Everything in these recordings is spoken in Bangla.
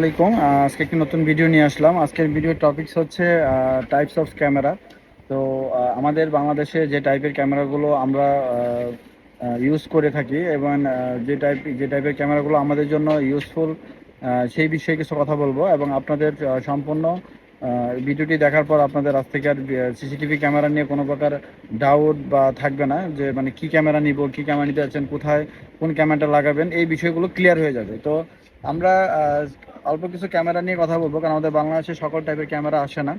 আলাইকুম। আজকে একটি নতুন ভিডিও নিয়ে আসলাম। আজকের ভিডিও টপিকস হচ্ছে টাইপস অফ ক্যামেরা তো আমাদের বাংলাদেশে যে টাইপের ক্যামেরাগুলো আমরা ইউজ করে থাকি, এবং যে টাইপ যে টাইপের ক্যামেরাগুলো আমাদের জন্য ইউজফুল সেই বিষয়ে কিছু কথা বলব। এবং আপনাদের সম্পূর্ণ ভিডিওটি দেখার পর আপনাদের আজ থেকে আর সিসিটিভি ক্যামেরা নিয়ে কোনো প্রকার ডাউট বা থাকবে না, যে মানে কি ক্যামেরা নিব, কি ক্যামেরা নিতে যাচ্ছেন, কোথায়, কোন ক্যামেরাটা লাগাবেন, এই বিষয়গুলো ক্লিয়ার হয়ে যাবে। তো আমরা অল্প কিছু ক্যামেরা নিয়ে কথা বলব, কারণ আমাদের বাংলাদেশে সকল টাইপের ক্যামেরা আসে না।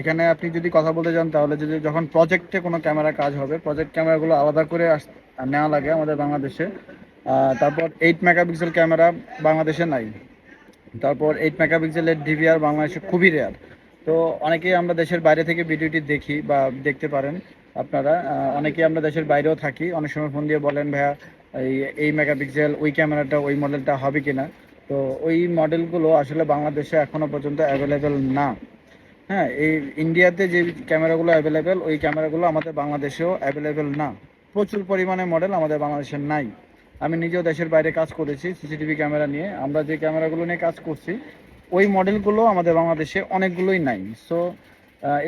এখানে আপনি যদি কথা বলতে চান তাহলে যদি যখন প্রজেক্টে কোনো ক্যামেরা কাজ হবে প্রজেক্ট ক্যামেরাগুলো আলাদা করে নেওয়া লাগে আমাদের বাংলাদেশে। তারপর এইট মেগাপিক্সেল ক্যামেরা বাংলাদেশে নাই। তারপর এইট মেগাপিক্সেলের ডিভিআর বাংলাদেশে খুবই রেয়ার তো অনেকেই আমরা দেশের বাইরে থেকে ভিডিওটি দেখি বা দেখতে পারেন আপনারা। অনেকেই আমরা দেশের বাইরেও থাকি। অনেক সময় ফোন দিয়ে বলেন, ভাইয়া, এই এই মেগাপিক্সেল ওই ক্যামেরাটা, ওই মডেলটা হবে কিনা? তো ওই মডেলগুলো আসলে বাংলাদেশে এখনও পর্যন্ত অ্যাভেলেবেল না। হ্যাঁ এই ইন্ডিয়াতে যে ক্যামেরাগুলো অ্যাভেলেবেল ওই ক্যামেরাগুলো আমাদের বাংলাদেশেও অ্যাভেলেবেল না। প্রচুর পরিমাণে মডেল আমাদের বাংলাদেশে নাই। আমি নিজেও দেশের বাইরে কাজ করেছি সিসিটিভি ক্যামেরা নিয়ে। আমরা যে ক্যামেরাগুলো নিয়ে কাজ করছি, ওই মডেলগুলো আমাদের বাংলাদেশে অনেকগুলোই নাই। সো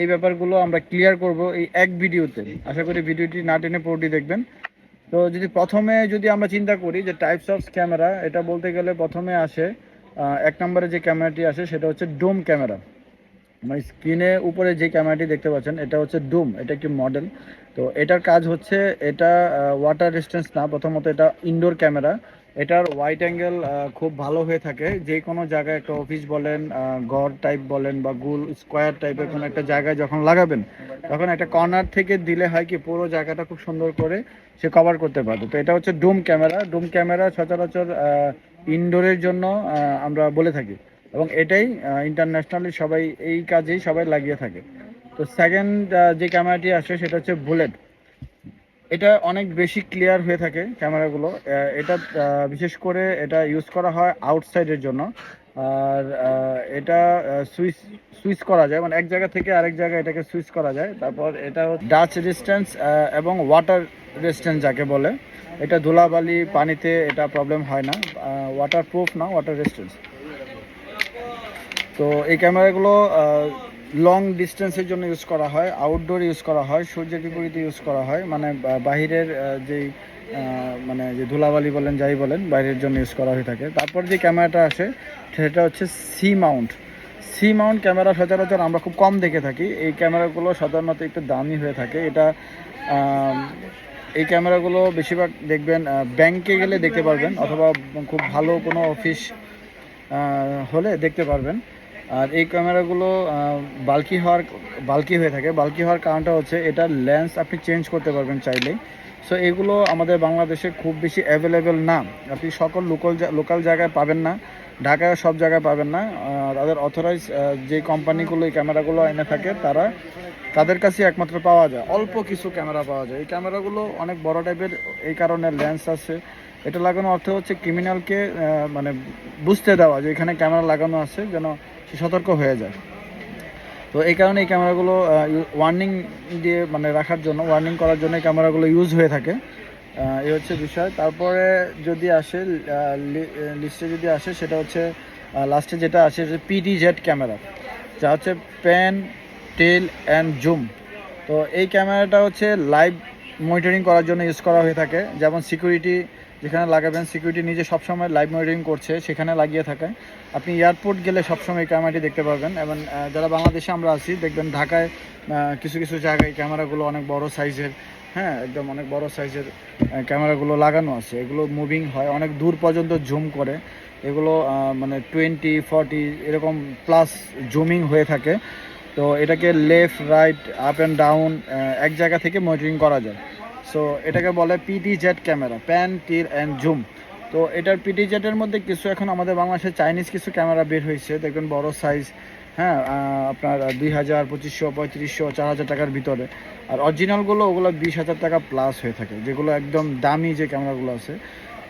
এই ব্যাপারগুলো আমরা ক্লিয়ার করব এই এক ভিডিওতে। আশা করি ভিডিওটি না টেনে পুরোটি দেখবেন। তো যদি প্রথমে যদি আমরা চিন্তা করি যে টাইপস অফ ক্যামেরা এটা বলতে গেলে প্রথমে আসে এক নম্বরে যে ক্যামেরাটি আসে সেটা হচ্ছে ডোম ক্যামেরা মানে স্ক্রিনে উপরে যে ক্যামেরাটি দেখতে পাচ্ছেন, এটা হচ্ছে ডুম এটা একটি মডেল তো এটার কাজ হচ্ছে এটা ওয়াটার রেসিস্টেন্স না, প্রথমত এটা ইনডোর ক্যামেরা এটার ওয়াইড অ্যাঙ্গেল খুব ভালো হয়ে থাকে। যে কোনো জায়গায় একটা অফিস বলেন ঘর টাইপ বলেন বা গুল স্কোয়ার টাইপের কোনো একটা জায়গায় যখন লাগাবেন, তখন একটা কর্নার থেকে দিলে হয় কি, পুরো জায়গাটা খুব সুন্দর করে সে কভার করতে পারবে। তো এটা হচ্ছে ডুম ক্যামেরা ডুম ক্যামেরা সচরাচর ইনডোরের জন্য আমরা বলে থাকি। এবং এটাই ইন্টারন্যাশনালি সবাই, এই কাজেই সবাই লাগিয়ে থাকে। তো সেকেন্ড যে ক্যামেরাটি আসে, সেটা হচ্ছে বুলেট এটা অনেক বেশি ক্লিয়ার হয়ে থাকে ক্যামেরাগুলো। এটা বিশেষ করে এটা ইউজ করা হয় আউটসাইডের জন্য। আর এটা সুইচ সুইচ করা যায়। মানে এক জায়গা থেকে আরেক জায়গায় এটাকে সুইচ করা যায়। তারপর এটা ডাচ রেজিস্ট্যান্স এবং ওয়াটার রেজিস্ট্যান্স যাকে বলে। এটা ধুলাবালি, পানিতে এটা প্রবলেম হয় না। ওয়াটার প্রুফ না ওয়াটার রেজিস্ট্যান্স তো এই ক্যামেরাগুলো লং ডিস্টেন্সের জন্য ইউজ করা হয় আউটডোর ইউজ করা হয় সূর্যের বিপরীতে ইউজ করা হয় মানে বাহিরের যেই মানে যে ধুলাবালি বলেন, যাই বলেন, বাইরের জন্য ইউজ করা হয়ে থাকে। তারপর যে ক্যামেরাটা আসে, সেটা হচ্ছে C mount C mount camera সচরাচর আমরা খুব কম দেখে থাকি। এই ক্যামেরাগুলো সাধারণত একটু দামি হয়ে থাকে। এটা এই ক্যামেরাগুলো বেশিরভাগ দেখবেন ব্যাংকে গেলে দেখতে পারবেন, অথবা খুব ভালো কোনো অফিস হলে দেখতে পারবেন। আর এই ক্যামেরাগুলো বাল্কি হওয়ার বাল্কি হয়ে থাকে। বাল্কি হওয়ার কারণটা হচ্ছে এটার লেন্স আপনি চেঞ্জ করতে পারবেন চাইলেই। সো এগুলো আমাদের বাংলাদেশে খুব বেশি অ্যাভেলেবেল না। আপনি সকল লোকাল লোকাল জায়গায় পাবেন না, ঢাকায় সব জায়গায় পাবেন না। তাদের অথরাইজ যে কোম্পানিগুলো এই ক্যামেরাগুলো এনে থাকে, তারা তাদের কাছে একমাত্র পাওয়া যায়। অল্প কিছু ক্যামেরা পাওয়া যায়। এই ক্যামেরাগুলো অনেক বড় টাইপের এই কারণে লেন্স আছে। এটা লাগানো অর্থ হচ্ছে ক্রিমিনালকে মানে বুঝতে দেওয়া যে এখানে ক্যামেরা লাগানো আছে, যেন সে সতর্ক হয়ে যায়। তো এই কারণে এই ক্যামেরাগুলো ওয়ার্নিং দিয়ে মানে রাখার জন্য ওয়ার্নিং করার জন্য এই ক্যামেরাগুলো ইউজ হয়ে থাকে। এই হচ্ছে বিষয়। তারপরে যদি আসে লিস্টে যদি আসে, সেটা হচ্ছে লাস্টে যেটা আসে পিডি জেড ক্যামেরা। যা হচ্ছে প্যান টেল অ্যান্ড জুম তো এই ক্যামেরাটা হচ্ছে লাইভ মনিটরিং করার জন্য ইউজ করা হয়ে থাকে। যেমন সিকিউরিটি যেখানে লাগাবেন সিকিউরিটি নিজে সবসময় লাইভ মনিটরিং করছে, সেখানে লাগিয়ে থাকে আপনি এয়ারপোর্ট গেলে সবসময় এই ক্যামেরাটি দেখতে পাবেন এবং যারা বাংলাদেশে আমরা আছি, দেখবেন ঢাকায় কিছু কিছু জায়গায় ক্যামেরাগুলো অনেক বড় সাইজের হ্যাঁ একদম অনেক বড় সাইজের ক্যামেরাগুলো লাগানো আছে। এগুলো মুভিং হয়, অনেক দূর পর্যন্ত জুম করে। এগুলো মানে টোয়েন্টি ফর্টি এরকম প্লাস জুমিং হয়ে থাকে। তো এটাকে left right up and down এক জায়গা থেকে মনিটরিং করা যায়। সো এটাকে বলে PT Z camera pan tilt and zoom তো এটার পিটি জেটের মধ্যে কিছু এখন আমাদের বাংলাদেশে চাইনিজ কিছু ক্যামেরা বের হয়েছে। দেখবেন বড় সাইজ হ্যাঁ আপনার দুই হাজার, পঁচিশশো, পঁয়ত্রিশশো, চার হাজার টাকার ভিতরে। আর অরিজিনালগুলো ওগুলো বিশ হাজার টাকা প্লাস হয়ে থাকে, যেগুলো একদম দামি যে ক্যামেরাগুলো আছে।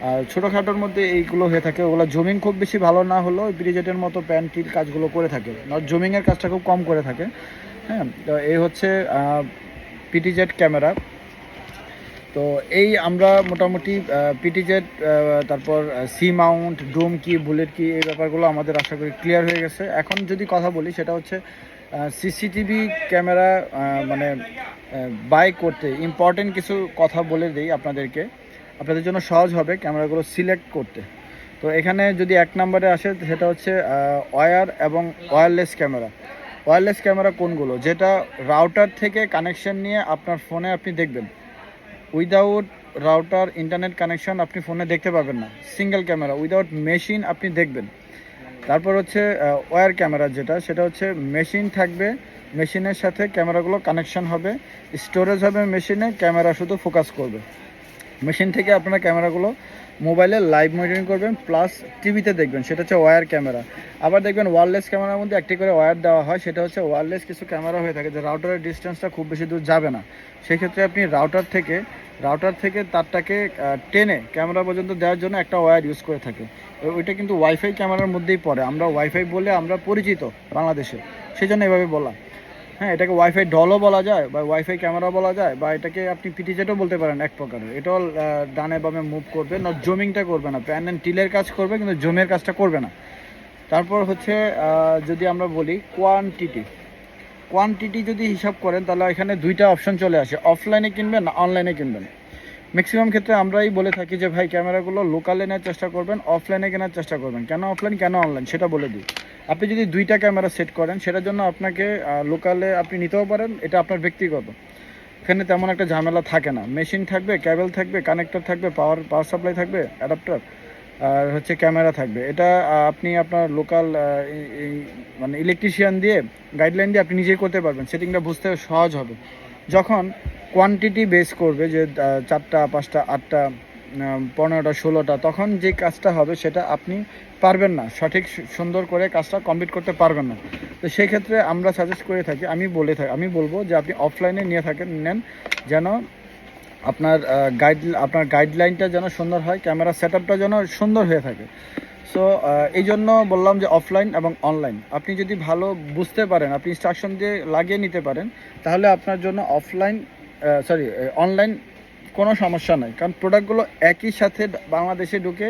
আর ছোটোখাটোর মধ্যে এইগুলো হয়ে থাকে, ওগুলো জুমিং খুব বেশি ভালো না হলেও ব্রিজেটের মতো প্যান্টির কাজগুলো করে থাকে। আর জুমিংয়ের কাজটা খুব কম করে থাকে। হ্যাঁ তো এই হচ্ছে পিটিজেড ক্যামেরা তো এই আমরা মোটামুটি পিটিজেড তারপর সি মাউন্ট ডোম কি বুলেট কি এই ব্যাপারগুলো আমাদের আশা করি ক্লিয়ার হয়ে গেছে। এখন যদি কথা বলি, সেটা হচ্ছে সিসিটিভি ক্যামেরা মানে বাই করতে ইম্পর্টেন্ট কিছু কথা বলে দিই আপনাদেরকে। আপনাদের জন্য সহজ হবে ক্যামেরাগুলো সিলেক্ট করতে। তো এখানে যদি এক নম্বরে আসে, সেটা হচ্ছে ওয়ার এবং ওয়্যারলেস ক্যামেরা ওয়্যারলেস ক্যামেরা কোনগুলো? যেটা রাউটার থেকে কানেকশন নিয়ে আপনার ফোনে আপনি দেখবেন। উইদাউট রাউটার ইন্টারনেট কানেকশন আপনি ফোনে দেখতে পাবেন না। সিঙ্গেল ক্যামেরা উইদাউট মেশিন আপনি দেখবেন। তারপর হচ্ছে ওয়ার ক্যামেরা যেটা, সেটা হচ্ছে মেশিন থাকবে। মেশিনের সাথে ক্যামেরাগুলো কানেকশন হবে। স্টোরেজ হবে মেশিনে ক্যামেরা শুধু ফোকাস করবে। মেশিন থেকে আপনার ক্যামেরাগুলো মোবাইলে লাইভ মনিটরিং করবেন প্লাস টিভিতে দেখবেন, সেটা হচ্ছে ওয়্যার ক্যামেরা আবার দেখবেন ওয়ারলেস ক্যামেরার মধ্যে একটি করে ওয়্যার দেওয়া হয়, সেটা হচ্ছে ওয়ারলেস কিছু ক্যামেরা হয়ে থাকে, যে রাউটারের ডিস্টেন্সটা খুব বেশি দূর যাবে না। সেক্ষেত্রে আপনি রাউটার থেকে রাউটার থেকে তারটাকে টেনে ক্যামেরা পর্যন্ত দেওয়ার জন্য একটা ওয়্যার ইউজ করে থাকে। ওইটা কিন্তু ওয়াইফাই ক্যামেরার মধ্যেই পড়ে। আমরা ওয়াইফাই বলে আমরা পরিচিত বাংলাদেশে। সেই জন্য এভাবে বলা। হ্যাঁ এটাকে ওয়াইফাই ডলও বলা যায় বা ওয়াইফাই ক্যামেরা বলা যায় বা এটাকে আপনি পিটিজেটও বলতে পারেন এক প্রকারের। এটাও ডানে বামে মুভ করবে না জমিংটা করবে না। প্যান অ্যান্ড টিলের কাজ করবে, কিন্তু জমের কাজটা করবে না। তারপর হচ্ছে যদি আমরা বলি কোয়ান্টিটি কোয়ান্টিটি যদি হিসাব করেন, তাহলে এখানে দুইটা অপশন চলে আসে। অফলাইনে কিনবেন না অনলাইনে কিনবেন। ম্যাক্সিমাম ক্ষেত্রে আমরাই বলে থাকি যে, ভাই ক্যামেরাগুলো লোকালে নেওয়ার চেষ্টা করবেন অফলাইনে কেনার চেষ্টা করবেন। কেন অফলাইন কেন অনলাইন সেটা বলে দিই। আপনি যদি দুইটা ক্যামেরা সেট করেন, সেটার জন্য আপনাকে লোকালে আপনি নিতেও পারেন, এটা আপনার ব্যক্তিগত। এখানে তেমন একটা ঝামেলা থাকে না। মেশিন থাকবে ক্যাবেল থাকবে কানেক্টর থাকবে পাওয়ার পাওয়ার সাপ্লাই থাকবে অ্যাডাপ্টার আর হচ্ছে ক্যামেরা থাকবে। এটা আপনি আপনার লোকাল মানে ইলেকট্রিশিয়ান দিয়ে গাইডলাইন দিয়ে আপনি নিজেই করতে পারবেন। সেটিংটা বুঝতে সহজ হবে। যখন কোয়ান্টিটি বেস করবে যে চারটা, পাঁচটা, আটটা পনেরোটা, ষোলোটা, তখন যে কাজটা হবে সেটা আপনি পারবেন না। সঠিক সুন্দর করে কাজটা কমপ্লিট করতে পারবেন না। তো সেই ক্ষেত্রে আমরা সাজেস্ট করে থাকি, আমি বলে থাকি, আমি বলব যে আপনি অফলাইনে নিয়ে থাকেন, নেন যেন আপনার গাইড আপনার গাইডলাইনটা যেন সুন্দর হয় ক্যামেরা সেট আপটা যেন সুন্দর হয়ে থাকে। সো এই জন্য বললাম যে অফলাইন এবং অনলাইন আপনি যদি ভালো বুঝতে পারেন, আপনি ইনস্ট্রাকশন দিয়ে লাগিয়ে নিতে পারেন, তাহলে আপনার জন্য অফলাইন সরি অনলাইন কোনো সমস্যা নাই। কারণ প্রোডাক্টগুলো একই সাথে বাংলাদেশে ঢুকে,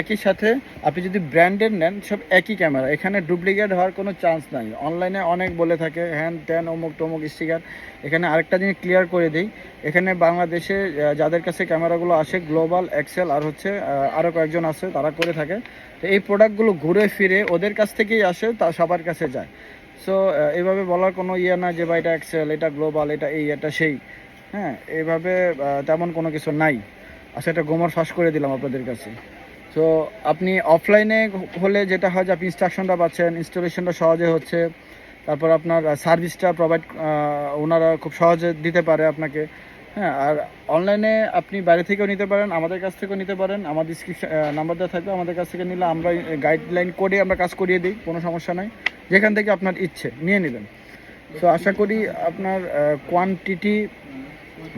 একই সাথে আপনি যদি ব্র্যান্ডের নেন, সব একই ক্যামেরা এখানে ডুপ্লিকেট হওয়ার কোনো চান্স নাই। অনলাইনে অনেক বলে থাকে হ্যান ত্যান অমুক টমুক স্টিকার এখানে আরেকটা জিনিস ক্লিয়ার করে দিই। এখানে বাংলাদেশে যাদের কাছে ক্যামেরাগুলো আসে গ্লোবাল এক্সেল আর হচ্ছে আরও কয়েকজন আছে, তারা করে থাকে। তো এই প্রোডাক্টগুলো ঘুরে ফিরে ওদের কাছ থেকেই আসে, তা সবার কাছে যায়। সো এভাবে বলার কোনো ইয়ে না যে বা এটা এক্সেল এটা গ্লোবাল এটা এই, এটা সেই। হ্যাঁ এইভাবে তেমন কোনো কিছু নাই। আচ্ছা এটা গোমর ফাঁস করে দিলাম আপনাদের কাছে। তো আপনি অফলাইনে হলে যেটা হয় যে আপনি ইনস্ট্রাকশনটা পাচ্ছেন ইনস্টলেশনটা সহজে হচ্ছে। তারপর আপনার সার্ভিসটা প্রোভাইড ওনারা খুব সহজে দিতে পারে আপনাকে। হ্যাঁ আর অনলাইনে আপনি বাইরে থেকেও নিতে পারেন, আমাদের কাছ থেকেও নিতে পারেন। আমার ডিসক্রিপশন নাম্বার দেওয়া থাকবে, আমাদের কাছ থেকে নিলে আমরা গাইডলাইন করে আমরা কাজ করিয়ে দিই, কোনো সমস্যা নাই। যেখান থেকে আপনার ইচ্ছে, নিয়ে নেবেন। তো আশা করি আপনার কোয়ান্টিটি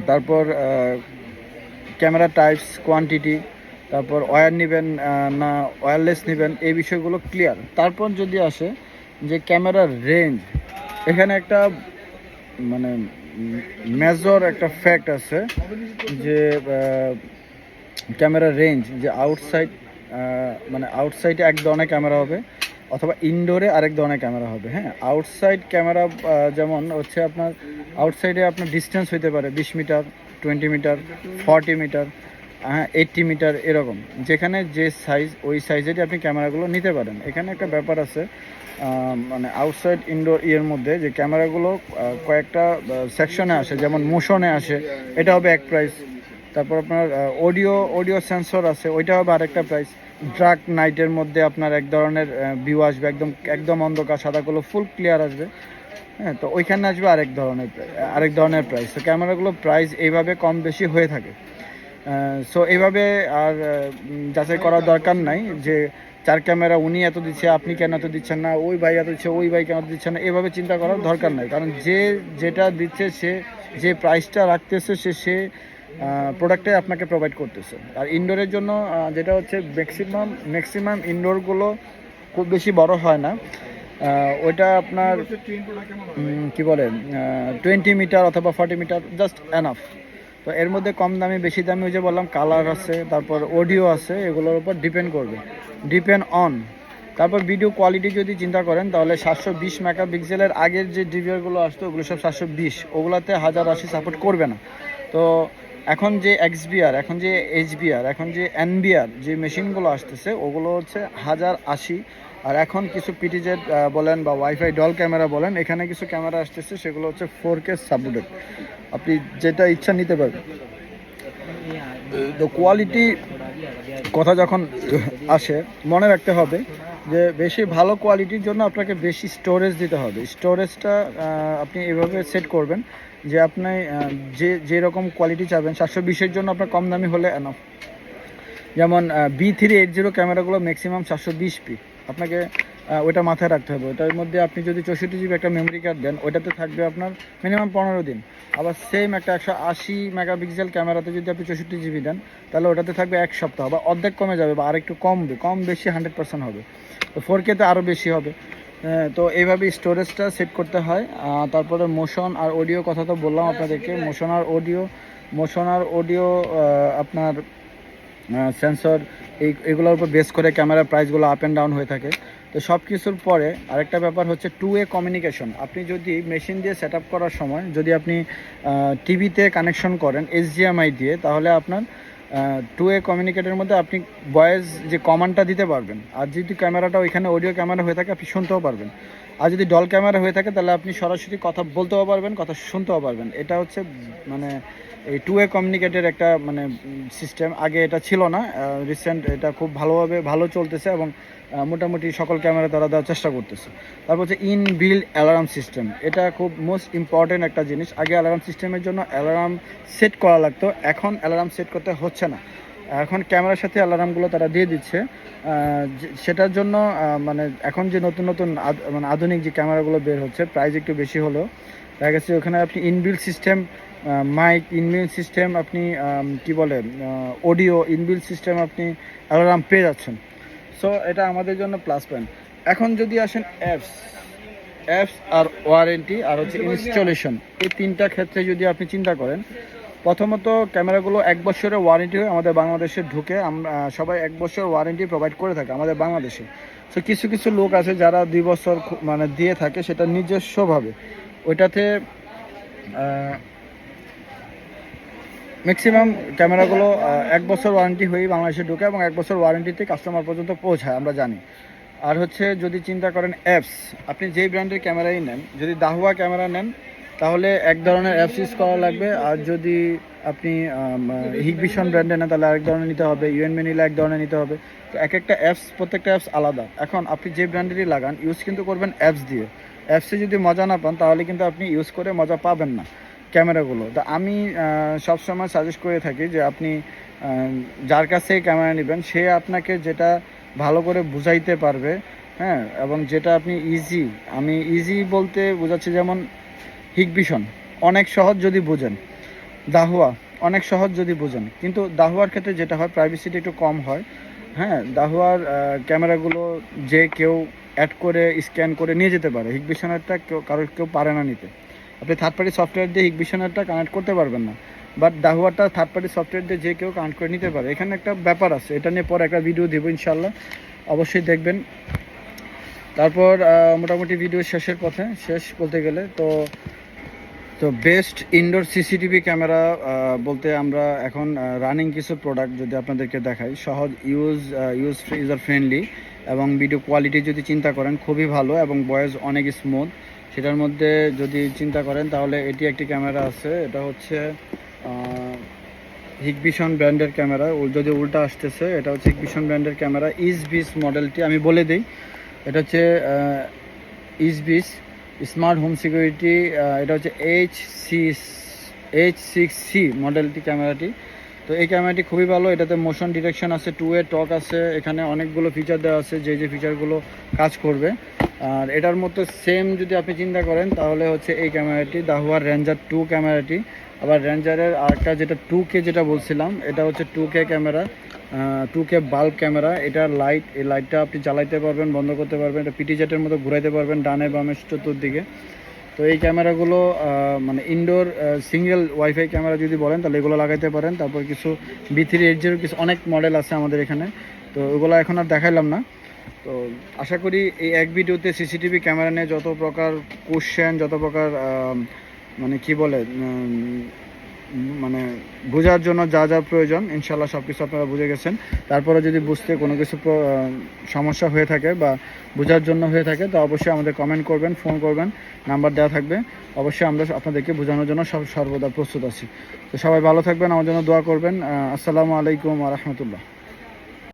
তারপর ক্যামেরা টাইপস কোয়ান্টিটি তারপর ওয়্যার নেবেন না ওয়্যারলেস নেবেন, এই বিষয়গুলো ক্লিয়ার তারপর যদি আসে যে ক্যামেরার রেঞ্জ এখানে একটা মানে মেজর একটা ফ্যাক্ট আছে যে ক্যামেরার রেঞ্জ যে আউটসাইড মানে আউটসাইডে এক ধরনের ক্যামেরা হবে। অথবা ইনডোরে আরেক ধরনের ক্যামেরা হবে হ্যাঁ? আউটসাইড ক্যামেরা যেমন হচ্ছে আপনার আউটসাইডে আপনার ডিস্টেন্স হইতে পারে বিশ metre twenty metre forty metre হ্যাঁ এইট্টি মিটার এরকম। যেখানে যে সাইজ ওই সাইজেরই আপনি ক্যামেরাগুলো নিতে পারেন। এখানে একটা ব্যাপার আছে মানে আউটসাইড ইনডোর ইয়ের মধ্যে যে ক্যামেরাগুলো কয়েকটা সেকশনে আসে, যেমন মোশনে আসে, এটা হবে এক প্রাইস তারপর আপনার অডিও অডিও সেন্সর আছে ওইটা হবে আরেকটা প্রাইস ড্রাক নাইটের মধ্যে আপনার এক ধরনের ভিউ আসবে, একদম একদম অন্ধকার, সাদাগুলো ফুল ক্লিয়ার আসবে। হ্যাঁ তো ওইখানে আসবে আরেক ধরনের আরেক ধরনের প্রাইস তো ক্যামেরাগুলো প্রাইস এইভাবে কম বেশি হয়ে থাকে। সো এইভাবে আর যাচাই করার দরকার নাই যে চার ক্যামেরা উনি এত দিচ্ছে, আপনি কেন এত দিচ্ছেন না, ওই ভাই এত দিচ্ছে, ওই ভাই কেন এত দিচ্ছে না এভাবে চিন্তা করার দরকার নাই। কারণ যে যেটা দিচ্ছে সে, যে প্রাইসটা রাখতেছে সে সে প্রোডাক্টে আপনাকে প্রোভাইড করতেছে। আর ইনডোরের জন্য যেটা হচ্ছে ম্যাক্সিমাম ম্যাক্সিমাম ইনডোরগুলো খুব বেশি বড় হয় না। ওইটা আপনার কি বলে টোয়েন্টি মিটার অথবা ফর্টি মিটার জাস্ট এনাফ তো তো এর মধ্যে কম দামি বেশি দামি ওই যে বললাম কালার আছে তারপর অডিও আছে এগুলোর উপর ডিপেন্ড করবে। ডিপেন্ড অন তারপর ভিডিও কোয়ালিটি যদি চিন্তা করেন তাহলে সাতশো বিশ মেগাপিক্সেলের আগের যে ডিভিআরগুলো আসতো ওগুলো সব সাতশো বিশ। ওগুলোতে হাজার আশি সাপোর্ট করবে না। তো এখন যে এক্সবিআর এখন যে এইচবিআর এখন যে এনবিআর যে মেশিনগুলো আসতেছে, ওগুলো হচ্ছে হাজার আশি। আর এখন কিছু পিটিজেড বলেন বা ওয়াইফাই ডল ক্যামেরা বলেন, এখানে কিছু ক্যামেরা আসতেছে, সেগুলো হচ্ছে ফোর কে সাবুডেড আপনি যেটা ইচ্ছা নিতে পারবেন। তো কোয়ালিটি কথা যখন আসে, মনে রাখতে হবে যে বেশি ভালো কোয়ালিটির জন্য আপনাকে বেশি স্টোরেজ দিতে হবে। স্টোরেজটা আপনি এভাবে সেট করবেন। যে আপনি যে যেরকম কোয়ালিটি চাবেন, সাতশো বিশের জন্য আপনার কম দামি হলে এনাফ যেমন বি থ্রি এইট জিরো ক্যামেরাগুলো ম্যাক্সিমাম সাতশো বিশ পি আপনাকে ওটা মাথায় রাখতে হবে। ওটার মধ্যে আপনি যদি চৌষট্টি জিবি একটা মেমরি কার্ড দেন ওটাতে থাকবে আপনার মিনিমাম পনেরো দিন। আবার সেম একটা একশো আশি মেগাপিক্সেল ক্যামেরাতে যদি আপনি চৌষট্টি জিবি দেন, তাহলে ওটাতে থাকবে এক সপ্তাহ বা অর্ধেক কমে যাবে বা আরেকটু কমবে। কম বেশি হান্ড্রেড পার্সেন্ট হবে। তো ফোর কেতে আরও বেশি হবে। তো এইভাবে স্টোরেজটা সেট করতে হয়। তারপরে মোশন আর অডিও কথা তো বললাম আপনাদেরকে। মোশন আর অডিও মোশন আর অডিও আপনার সেন্সর এই, এগুলোর উপর বেস করে ক্যামেরার প্রাইসগুলো আপ অ্যান্ড ডাউন হয়ে থাকে। তো সব কিছুর পরে আরেকটা ব্যাপার হচ্ছে টু এ কমিউনিকেশন আপনি যদি মেশিন দিয়ে সেট করার সময় যদি আপনি টিভিতে কানেকশন করেন এইচডিএমআই দিয়ে, তাহলে আপনার টু এ কমিউনিকেটের মধ্যে আপনি ভয়েস যে কমান্ডটা দিতে পারবেন, আর যদি ক্যামেরাটা ওইখানে অডিও ক্যামেরা হয়ে থাকে, আপনি শুনতেও পারবেন। আর যদি ডল ক্যামেরা হয়ে থাকে, তাহলে আপনি সরাসরি কথা বলতেও পারবেন, কথা শুনতেও পারবেন। এটা হচ্ছে মানে এই টু এ কমিউনিকেটের একটা মানে সিস্টেম আগে এটা ছিল না রিসেন্ট এটা খুব ভালোভাবে ভালো চলতেছে এবং মোটামুটি সকল ক্যামেরা তারা দেওয়ার চেষ্টা করতেছে। তারপর হচ্ছে ইন বিল্ড অ্যালার্ম সিস্টেম এটা খুব মোস্ট ইম্পর্টেন্ট একটা জিনিস। আগে অ্যালার্ম সিস্টেমের জন্য অ্যালার্ম সেট করা লাগতো। এখন অ্যালার্ম সেট করতে হচ্ছে না। এখন ক্যামেরার সাথে অ্যালার্মগুলো তারা দিয়ে দিচ্ছে। সেটার জন্য মানে এখন যে নতুন নতুন মানে আধুনিক যে ক্যামেরাগুলো বের হচ্ছে, প্রাইস একটু বেশি হলেও দেখা গেছে ওখানে আপনি inbuilt system mic inbuilt system আপনি কি বলে অডিও ইনবিল্ড সিস্টেম আপনি অ্যালার্ম পেয়ে যাচ্ছেন। সো এটা আমাদের জন্য প্লাস পয়েন্ট এখন যদি আসেন অ্যাপস অ্যাপস আর ওয়ারেন্টি আর হচ্ছে ইনস্টলেশন এই তিনটা ক্ষেত্রে যদি আপনি চিন্তা করেন প্রথমত ক্যামেরাগুলো এক বছরের ওয়ারেন্টি হয়ে আমাদের বাংলাদেশে ঢুকে আমরা সবাই এক বছর ওয়ারেন্টি প্রোভাইড করে থাকে আমাদের বাংলাদেশে। সো কিছু কিছু লোক আছে যারা দুই বছর মানে দিয়ে থাকে সেটা নিজস্বভাবে। ওইটাতে ম্যাক্সিমাম ক্যামেরাগুলো এক বছর ওয়ারেন্টি হয়েই বাংলাদেশে ঢুকে এবং এক বছর ওয়ারেন্টিতে কাস্টমার পর্যন্ত পৌঁছায়, আমরা জানি। আর হচ্ছে যদি চিন্তা করেন অ্যাপস আপনি যেই ব্র্যান্ডের ক্যামেরাই নেন, যদি দাহুয়া ক্যামেরা নেন তাহলে এক ধরনের অ্যাপস ইউজ করা লাগবে। আর যদি আপনি হিগভিশন ব্র্যান্ডে না তাহলে আরেক ধরনের নিতে হবে। ইউএনবি নিলে এক ধরনের নিতে হবে। তো এক একটা অ্যাপস, প্রত্যেকটা অ্যাপস আলাদা। এখন আপনি যে ব্র্যান্ডেরই লাগান, ইউজ কিন্তু করবেন অ্যাপস দিয়ে। অ্যাপসে যদি মজা না পান, তাহলে কিন্তু আপনি ইউজ করে মজা পাবেন না ক্যামেরাগুলো। তা আমি সব সময় সাজেস্ট করে থাকি যে আপনি যার কাছে ক্যামেরা নেবেন, সে আপনাকে যেটা ভালো করে বুঝাইতে পারবে হ্যাঁ এবং যেটা আপনি ইজি আমি ইজি বলতে বোঝাচ্ছি যেমন হিগভিশন অনেক সহজ যদি বুঝেন। দাহুয়া অনেক সহজ যদি বুঝেন। কিন্তু দাহুয়ার ক্ষেত্রে যেটা হয় প্রাইভেসিটি একটু কম হয়। হ্যাঁ দাহুয়ার ক্যামেরাগুলো যে কেউ অ্যাড করে স্ক্যান করে নিয়ে যেতে পারে। হিগবিশনারটা কেউ কারোর কেউ পারে না নিতে। আপনি থার্ড পার্টি সফটওয়্যার দিয়ে হিগবিশনারটা কানেক্ট করতে পারবেন না। বাট দাহুয়ারটা থার্ড পার্টি সফটওয়্যার দিয়ে যে কেউ কানেক্ট করে নিতে পারে। এখানে একটা ব্যাপার আছে। এটা নিয়ে পরে একটা ভিডিও দেবো ইনশাল্লাহ অবশ্যই দেখবেন। তারপর মোটামুটি ভিডিও শেষের পথে। শেষ বলতে গেলে তো তো বেস্ট ইনডোর সিসিটিভি ক্যামেরা বলতে আমরা এখন রানিং কিছু প্রোডাক্ট যদি আপনাদেরকে দেখাই, সহজ ইউজ ইউজ ইউজার ফ্রেন্ডলি এবং ভিডিও কোয়ালিটি যদি চিন্তা করেন, খুবই ভালো এবং বয়েস অনেক স্মুথ সেটার মধ্যে যদি চিন্তা করেন, তাহলে এটি একটি ক্যামেরা আছে। এটা হচ্ছে হিগভিশন ব্র্যান্ডের ক্যামেরা যদি উল্টা আসতেছে, এটা হচ্ছে হিগভিশন ব্র্যান্ডের ক্যামেরা ইজ বিস মডেলটি আমি বলে দিই। এটা হচ্ছে ইজ বিস স্মার্ট হোম সিকিউরিটি এটা হচ্ছে H C H six C মডেলটি, ক্যামেরাটি। তো এই ক্যামেরাটি খুবই ভালো, এটাতে মোশন ডিটেকশন আছে টু এ টক আছে, এখানে অনেকগুলো ফিচার দেওয়া আছে, যে যে ফিচারগুলো কাজ করবে। আর এটার মতো সেম যদি আপনি চিন্তা করেন, তাহলে হচ্ছে এই ক্যামেরাটি দাহুয়ার রেঞ্জার টু ক্যামেরাটি। আবার রেঞ্জারের আরেকটা যেটা টু কে যেটা বলছিলাম, এটা হচ্ছে two K camera. Two K bulb camera এটা লাইট এই লাইটটা আপনি জ্বালাইতে পারবেন, বন্ধ করতে পারবেন, এটা পিটি জেটের মতো ঘুরাইতে পারবেন, ডানে বামে চতুর্দিকে তো এই ক্যামেরাগুলো মানে ইনডোর সিঙ্গেল ওয়াইফাই ক্যামেরা যদি বলেন, তাহলে এগুলো লাগাইতে পারেন। তারপর কিছু বি থ্রি এইট জিরো কিছু অনেক মডেল আছে আমাদের এখানে। তো ওগুলো এখন আর দেখাইলাম না। তো আশা করি এই এক ভিডিওতে সিসিটিভি ক্যামেরা নিয়ে যত প্রকার কোশ্চেন যত প্রকার মানে কি বলে মানে বোঝার জন্য যা যা প্রয়োজন ইনশাল্লাহ সব কিছু আপনারা বুঝে গেছেন। তারপরে যদি বুঝতে কোনো কিছু সমস্যা হয়ে থাকে বা বোঝার জন্য হয়ে থাকে, তো অবশ্যই আমাদের কমেন্ট করবেন ফোন করবেন নাম্বার দেওয়া থাকবে। অবশ্যই আমরা আপনাদেরকে বোঝানোর জন্য সব, সর্বদা প্রস্তুত আছি। তো সবাই ভালো থাকবেন, আমার জন্য দোয়া করবেন। আসসালামু আলাইকুম রহমতুল্লাহ।